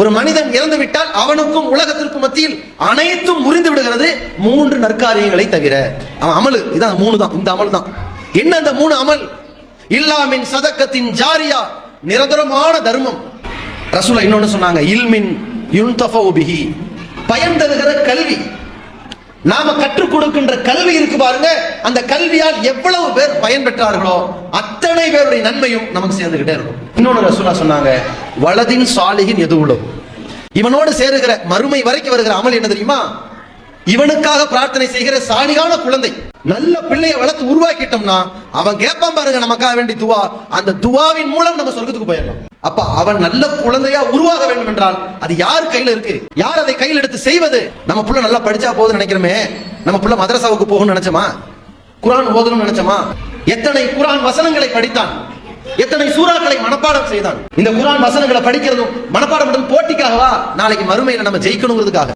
ஒரு மனிதன் இறந்து விட்டால் அவனுக்கும் உலகத்திற்கும் மத்தியில் அனைத்தும் முறிந்து விடுகிறது. மூன்று நற்காரியங்களை தவிர அவன் அமலு இதான் மூணு தான் இந்த அமல் தான். என்ன அந்த மூணு அமல்? இல்லாமின் சதக்கத்தின் ஜாரியா நிரந்தரமான தர்மம். ரசூலா இன்னொன்னு சொன்னாங்க இல்மின் யுன்தஃபவு பயன் தருகிற கல்வி. நாம கற்றுக் கொடுக்கின்ற கல்வி இருக்கு பாருங்க அந்த கல்வியால் எவ்வளவு பேர் பயன் பெற்றார்களோ அத்தனை பேருடைய நன்மையும் நமக்கு சேர்ந்துகிட்டே இருக்கும். இன்னொன்று ரசூலா சொன்னாங்க வலதின் சாலிகின் எது உள்ளது இவனோடு சேருகிற மறுமை வரைக்கும் வருகிற அமல் என்ன தெரியுமா? இவனுக்காக பிரார்த்தனை செய்கிற சாலிகான குழந்தை. நல்ல பிள்ளையை வளர்த்து உருவாக்கிட்டோம்னா அவன் கேட்பான் பாருங்க நமக்காக வேண்டி துவா. அந்த துவாவின் மூலம் நம்ம சொர்க்கத்துக்கு போயிடலாம். அப்ப அவன் நல்ல குழந்தையா உருவாக வேண்டும் என்றால் அது யார் கையில இருக்கு? யார் அதை கையில் எடுத்து செய்வது? நம்ம புள்ள நல்லா படிச்சா போதும்னு நினைக்கிறோமே. நம்ம புள்ள மதரசாவுக்கு போகணும்னு நினைச்சோமா? குரான் ஓதணும்னு நினைச்சோமா? எத்தனை குரான் வசனங்களை படித்தான்? எத்தனை சூறாக்களை மனப்பாடம் செய்தான் இந்த குரான் வசனங்களை படிக்கிறதும் மனப்பாடம் போட்டிக்காகவா நாளைக்கு மறுமையில நம்ம ஜெயிக்கணுங்கிறதுக்காக.